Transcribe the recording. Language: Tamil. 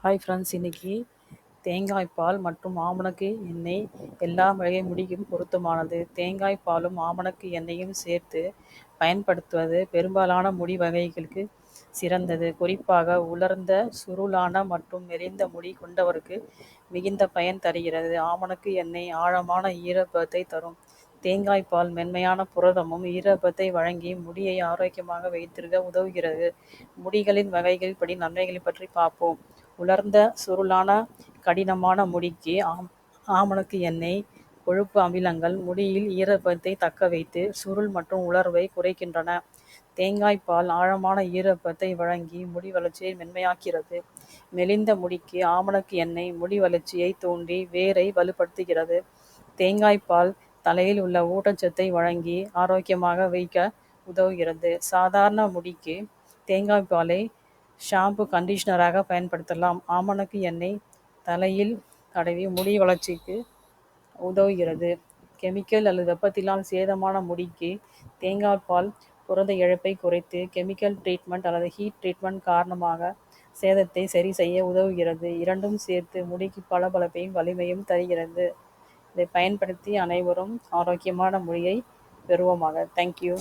ஹாய் ஃப்ரெண்ட்ஸ் இன்றைக்கி தேங்காய் பால் மற்றும் ஆமணக்கு எண்ணெய் எல்லா வகை முடிக்கும் பொருத்தமானது. தேங்காய் பாலும் ஆமணக்கு எண்ணெயும் சேர்த்து பயன்படுத்துவது பெரும்பாலான முடி வகைகளுக்கு சிறந்தது. குறிப்பாக உலர்ந்த சுருளான மற்றும் மெலிந்த முடி கொண்டவருக்கு மிகுந்த பயன் தருகிறது. ஆமணக்கு எண்ணெய் ஆழமான ஈரப்பதத்தை தரும். தேங்காய் பால் மென்மையான புரதமும் ஈரப்பத்தை வழங்கி முடியை ஆரோக்கியமாக வைத்திருக்க உதவுகிறது. முடிகளின் வகைகள் படி நன்மைகளை பற்றி பார்ப்போம். உலர்ந்த சுருளான கடினமான முடிக்கு ஆம் ஆமணக்கு எண்ணெய் கொழுப்பு அமிலங்கள் முடியில் ஈரப்பதத்தை தக்க வைத்து சுருள் மற்றும் உலர்வை குறைக்கின்றன. தேங்காய் பால் ஆழமான ஈரப்பத்தை வழங்கி முடி வளர்ச்சியை மென்மையாக்கிறது மெலிந்த முடிக்கு ஆமணக்கு எண்ணெய் முடி வளர்ச்சியை தூண்டி வேரை வலுப்படுத்துகிறது. தேங்காய் பால் தலையில் உள்ள ஊட்டச்சத்தை வழங்கி ஆரோக்கியமாக வைக்க உதவுகிறது. சாதாரண முடிக்கு தேங்காய் பாலை ஷாம்பு கண்டிஷனராக பயன்படுத்தலாம். ஆமணக்கு எண்ணெய் தலையில் தடவி முடி வளர்ச்சிக்கு உதவுகிறது. கெமிக்கல் அல்லது வெப்பத்தினால் சேதமான முடிக்கு தேங்காய் பால் புரத இழப்பை குறைத்து கெமிக்கல் ட்ரீட்மெண்ட் அல்லது ஹீட் ட்ரீட்மெண்ட் காரணமாக சேதத்தை சரி செய்ய உதவுகிறது. இரண்டும் சேர்த்து முடிக்கு பளபளப்பையும் வலிமையும் தருகிறது. இதை பயன்படுத்தி அனைவரும் ஆரோக்கியமான முடியை பெறுவோமாக. தேங்க்யூ